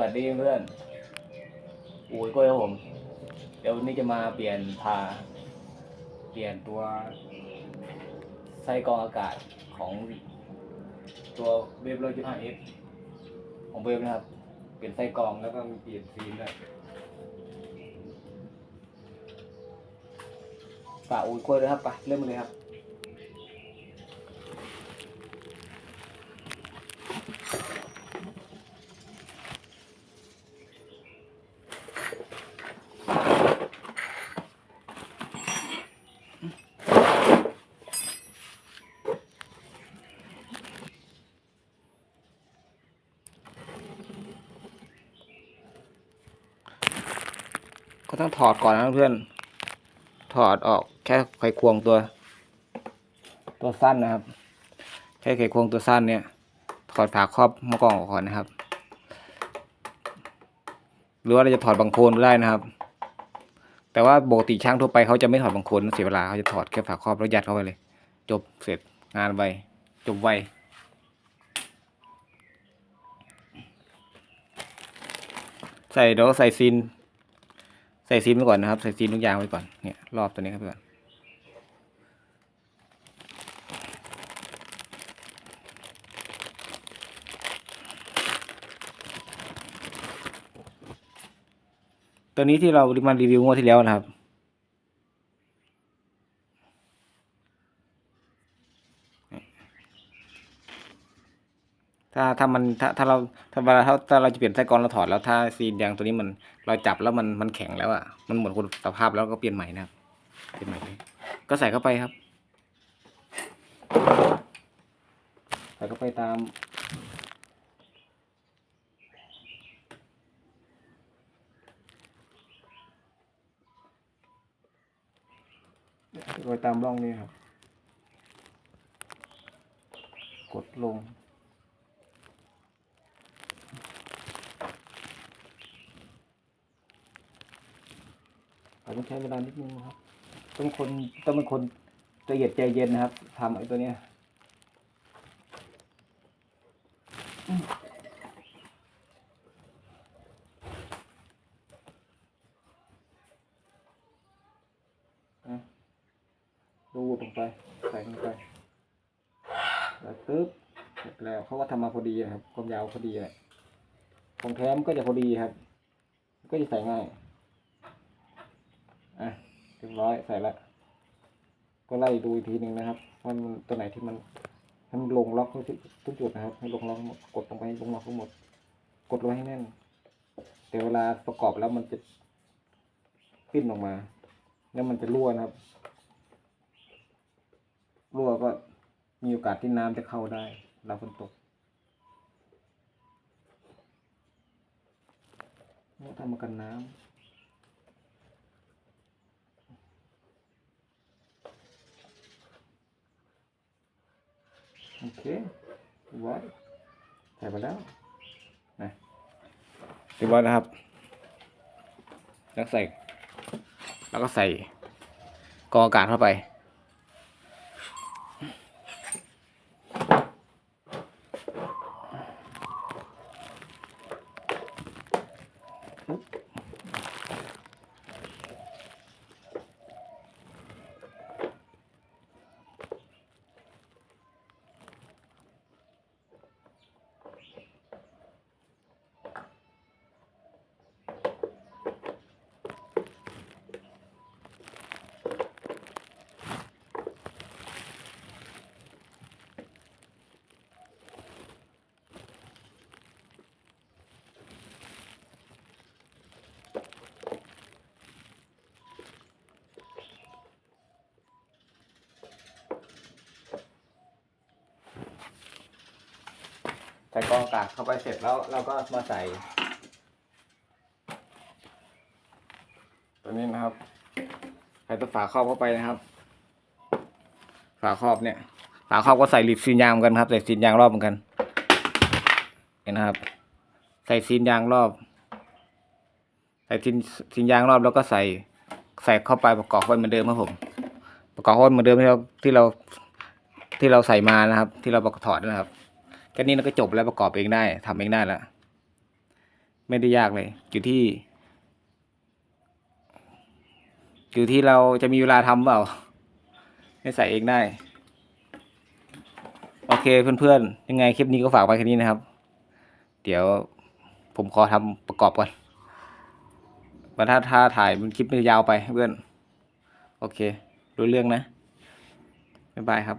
วัสดีเพื่อนอูยกล้วยครับผม เดี๋ยววันนี้จะมาเปลี่ยนพา เปลี่ยนตัวไส้กรองอากาศของตัวเวฟร้อยจุดห้าเอฟของเวฟนะครับ เปลี่ยนไส้กรองแล้วก็มีเปลี่ยนซีนด้วยฝากอูยกล้วยด้วยครับไปเริ่มเลยครับ ก็ต้องถอดก่อนนะเพื่อน ถอดออกแค่ไขควงตัว ตัวสั้นนะครับ แค่ไขควงตัวสั้นเนี่ย ถอดฝาครอบมะกรองออกก่อนนะครับ หรือว่าเราจะถอดบางโคลนก็ได้นะครับ แต่ว่าปกติช่างทั่วไปเขาจะไม่ถอดบางโคลนเสียเวลาเขาจะถอดแค่ฝาครอบแล้วยัดเข้าไปเลย จบเสร็จงานไวจบไวใส่เดี๋ยวใส่ซีน ใส่ซีนไปก่อนนะครับ ใส่ซีนทุกอย่างไปก่อน เนี่ยรอบตัวนี้ครับก่อน ตัวนี้ที่เรามารีวิวงวดที่แล้วนะครับ ถ้าถ้ามันถ้าถ้าเราถ้าเวลาถ้าถ้าเราจะเปลี่ยนไส้กรองเราถอดแล้วถ้าซีนยางตัวนี้มันเราจับแล้วมันมันแข็งแล้วอะมันหมดคุณสภาพแล้วก็เปลี่ยนใหม่นะครับเปลี่ยนใหม่เลยก็ใส่เข้าไปครับใส่เข้าไปตามใส่ไปตามร่องนี้ครับ กดลง อาจจะใช้เวลานิดนึงนะครับ ต้องคนต้องเป็นคนละเอียดใจเย็นนะครับทำไอ้ตัวเนี้ยอืมอะรูดลงไปใส่ลงไปแล้วตึ๊บเสร็จแล้วเขาก็ทำมาพอดีนะครับความยาวพอดีแหละของแท้มก็จะพอดีครับ ก็จะใส่ง่าย อะเรียบร้อยใส่ละก็ไล่ดูอีกทีหนึ่งนะครับว่ามันตัวไหนที่มันให้มันลงล็อกทุกทุกจุดนะครับ ให้ลงล็อกหมดกดลงไปให้ลงล็อกทั้งหมด กดลงให้แน่น แต่เวลาประกอบแล้วมันจะปิ้นออกมา แล้วมันจะรั่วนะครับ รั่วก็มีโอกาสที่น้ำจะเข้าได้เราฝนตกแล้วทำมากันน้ำ โอเคเรียบร้อยใส่ไปแล้วนะเรียบร้อยนะครับ แล้วใส่ แล้วก็ใส่กองอากาศเข้าไปใส่กองอากเข้าไปเสร็จแล้วเราก็มาใส่ ตัวนี้นะครับ ใส่ตัวฝาครอบเข้าไปนะครับ ฝาครอบเนี่ย ฝาครอบก็ใส่ลีดซีนยางเหมือนกันครับ ใส่ซีนยางรอบเหมือนกัน เห็นนะครับ ใส่ซีนยางรอบ ใส่ซีนซีนยางรอบแล้วก็ใส่ใส่เข้าไปประกอบไว้เหมือนเดิมครับผม ประกอบไว้เหมือนเดิมที่เราที่เราที่เราใส่มานะครับ ที่เราประกอบถอดนะครับ แค่นี้เราก็จบแล้วประกอบเองได้ทำเองได้แล้วไม่ได้ยากเลยอยู่ที่ อยู่ที่เราจะมีเวลาทำเปล่าให้ใส่เองได้ โอเคเพื่อนๆ ยังไงคลิปนี้ก็ฝากไว้แค่นี้นะครับ เดี๋ยวผมขอทำประกอบก่อนว่าถ้าถ้าถ่ายมันคลิปมันยาวไปเพื่อน โอเครู้เรื่องนะ บ๊ายบายครับ